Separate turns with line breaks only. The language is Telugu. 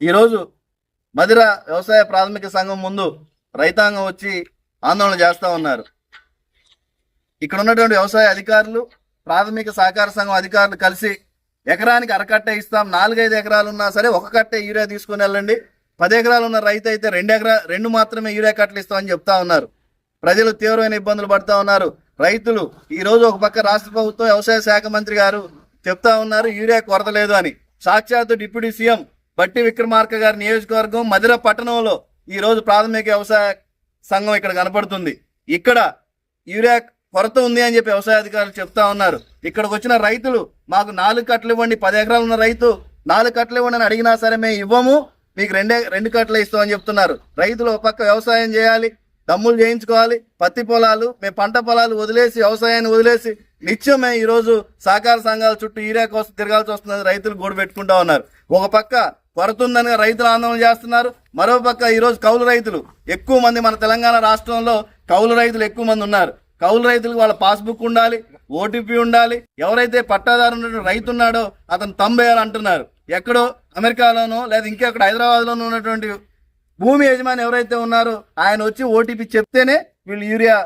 ఈరోజు మధిర వ్యవసాయ ప్రాథమిక సంఘం ముందు రైతాంగం వచ్చి ఆందోళన చేస్తూ ఉన్నారు. ఇక్కడ ఉన్నటువంటి వ్యవసాయ అధికారులు ప్రాథమిక సహకార సంఘం అధికారులు కలిసి ఎకరానికి అరకట్ట ఇస్తాం నాలుగైదు ఎకరాలు ఉన్నా సరే ఒక కట్టే యూరియా తీసుకుని వెళ్ళండి. పది ఎకరాలు ఉన్న రైతు అయితే రెండు ఎకరా రెండు మాత్రమే యూరియా కట్టలు ఇస్తామని చెప్తా ఉన్నారు. ప్రజలు తీవ్రమైన ఇబ్బందులు పడుతూ ఉన్నారు. రైతులు ఈ రోజు ఒక పక్క రాష్ట్ర ప్రభుత్వం వ్యవసాయ శాఖ మంత్రి గారు చెప్తా ఉన్నారు యూరియా కొరత లేదు అని. సాక్షాత్ డిప్యూటీ సీఎం బట్టి విక్రమార్క గారి నియోజకవర్గం మధిర పట్టణంలో ఈ రోజు ప్రాథమిక వ్యవసాయ సంఘం ఇక్కడ కనపడుతుంది. ఇక్కడ యూరియా కొరత ఉంది అని చెప్పి వ్యవసాయ అధికారులు చెప్తా ఉన్నారు. ఇక్కడికి వచ్చిన రైతులు మాకు నాలుగు కట్టలు ఇవ్వండి పది ఎకరాలు ఉన్న రైతు నాలుగు కట్టలు ఇవ్వండి అని అడిగినా సరే మేము ఇవ్వము మీకు రెండే రెండు కట్టలు ఇస్తామని చెప్తున్నారు. రైతులు ఒక పక్క వ్యవసాయం చేయాలి దమ్ములు చేయించుకోవాలి పత్తి పొలాలు మేము పంట పొలాలు వదిలేసి వ్యవసాయాన్ని వదిలేసి నిత్యం మేము సహకార సంఘాల చుట్టూ ఈరియా కోసం తిరగాల్సి వస్తున్నది రైతులు గోడు పెట్టుకుంటా ఉన్నారు. ఒక పక్క కొరత ఉందని రైతులు ఆందోళన చేస్తున్నారు. మరో పక్క కౌలు రైతులు ఎక్కువ మంది మన తెలంగాణ రాష్ట్రంలో కౌలు రైతులు ఎక్కువ మంది ఉన్నారు. కౌలు రైతులకు వాళ్ళ పాస్బుక్ ఉండాలి ఓటీపీ ఉండాలి. ఎవరైతే పట్టాదారు ఉన్నటువంటి రైతు ఉన్నాడో అతను తంబేయాలి అంటున్నారు. ఎక్కడో అమెరికాలోనో లేదా ఇంకెక్కడ హైదరాబాద్లోనూ ఉన్నటువంటి భూమి యజమాని ఎవరైతే ఉన్నారో ఆయన వచ్చి ఓటీపీ చెప్తేనే వీళ్ళు యూరియా